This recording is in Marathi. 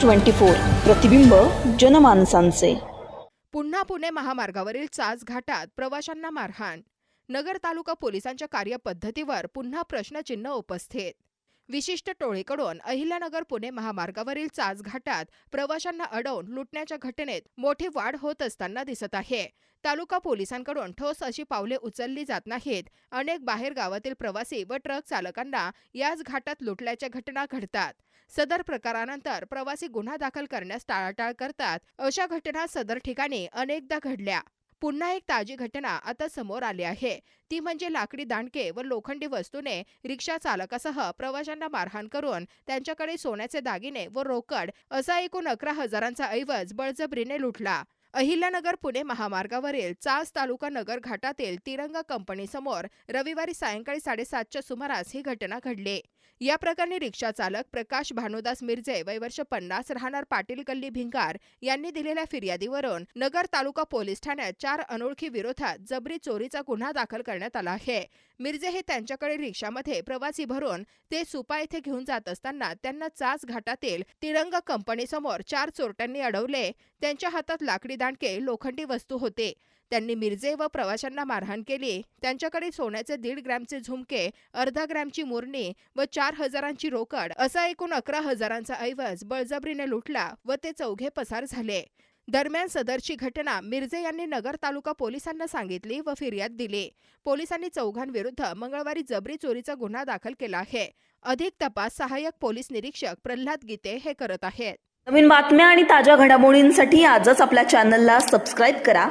Twenty four. प्रतिबिंब जनमानसांचे. पुन्हा पुणे महामार्गावरील चास घाटात प्रवाशांना मारहाण. नगर तालुका पोलिसांच्या कार्यपद्धतीवर पुन्हा प्रश्नचिन्ह उपस्थित. विशिष्ट टोळीकडून अहिल्यानगर पुणे महामार्गावरील चाच घाटात प्रवाशांना अडवून लुटण्याच्या घटनेत मोठी वाढ होत असताना दिसत आहे. तालुका पोलिसांकडून ठोस अशी पावले उचलली जात नाहीत. अनेक बाहेर गावातील प्रवासी व ट्रक चालकांना याच घाटात लुटल्याच्या घटना घडतात. सदर प्रकारानंतर प्रवासी गुन्हा दाखल करण्यास टाळाटाळ करतात. अशा घटना सदर ठिकाणी अनेकदा घडल्या. पुन्हा एक ताजी घटना आता समोर आली आहे. ती म्हणजे लाकडी दांडके व लोखंडी वस्तूने रिक्षा चालकासह प्रवाशांना मारहाण करून त्यांच्याकडे सोन्याचे दागिने व रोकड असा एकूण अकरा हजारांचा ऐवज बळजबरीने लुटला. अहिल्यानगर पुणे महामार्गावरील चास तालुका नगर घाटातील तिरंगा कंपनीसमोर रविवारी सायंकाळी साडेसातच्या सुमारास ही घटना घडली. या प्रकरणी रिक्षा चालक प्रकाश भानुदास मिरजे वय वर्ष पन्नास राहणार पाटील गल्ली भिंगार यांनी दिलेल्या फिर्यादीवरून नगर तालुका पोलीस ठाण्यात चार अनोळखी विरोधात जबरी चोरीचा गुन्हा दाखल करण्यात आला आहे. मिरजे हे त्यांच्याकडे रिक्षामध्ये प्रवासी भरून ते सुपा येथे घेऊन जात असताना त्यांना चास घाटातील तिरंग कंपनीसमोर चार चोरट्यांनी अडवले. त्यांच्या हातात लाकडी दांडके लोखंडी वस्तू होते. त्यांनी मिरजे व प्रवाशांना मारहाण केली. त्यांच्याकडे सोन्याचे दीड ग्रॅमचे झुमके अर्धा ग्रॅमची मुरणी व चार हजारांची रोकड असा एकूण अकरा हजारांचा ऐवज बळजबरीने लुटला व ते चौघे पसार झाले. दरम्यान सदरची घटना मिरजे यांनी नगर तालुका पोलिसांना सांगितली व फिर्याद दिली. पोलिसांनी चौघांविरुद्ध मंगळवारी जबरी चोरीचा गुन्हा दाखल केला आहे. अधिक तपास सहाय्यक पोलीस निरीक्षक प्रल्हाद गीते हे करत आहेत. नवीन बातम्या आणि ताज्या घडामोडींसाठी आजच आपल्या चॅनलला सबस्क्राईब करा.